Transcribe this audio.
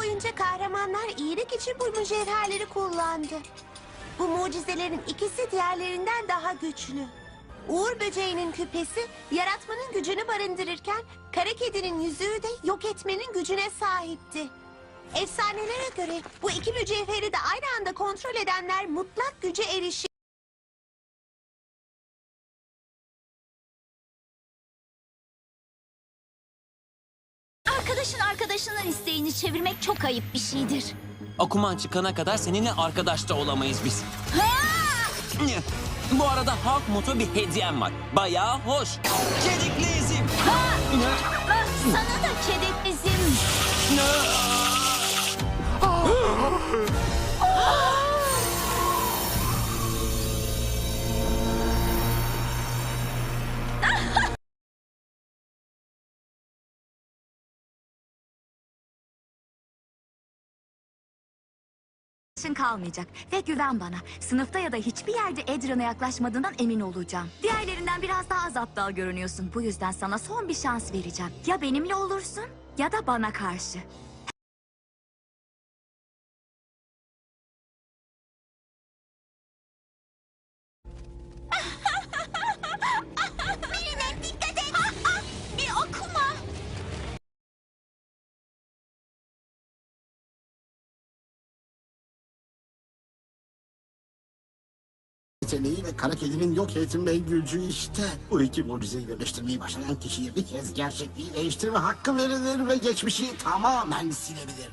boyunca kahramanlar iyilik için bu mücevherleri kullandı. Bu mucizelerin ikisi diğerlerinden daha güçlü. Uğur böceğinin küpesi yaratmanın gücünü barındırırken kara kedinin yüzüğü de yok etmenin gücüne sahipti. Efsanelere göre bu iki mücevheri de aynı anda kontrol edenler mutlak güce erişir. Arkadaşın arkadaşının isteğini çevirmek çok ayıp bir şeydir. Okuman çıkana kadar seninle arkadaş da olamayız biz. Bu arada halk mutlu bir hediyem var. Bayağı hoş. Kedikli izim. Ah, Sana da kedek bizim. Şın kalmayacak ve güven bana. Sınıfta ya da hiçbir yerde Adrian'a yaklaşmadığından emin olacağım. Diğerlerinden biraz daha az aptal görünüyorsun. Bu yüzden sana son bir şans vereceğim. Ya benimle olursun ya da bana karşı. Yeteneği ve kara kedinin yok etme gücü işte. Bu iki mucizeyi birleştirmeyi başaran kişiye bir kez gerçekliği değiştirme hakkı verilir ve geçmişi tamamen silebilir.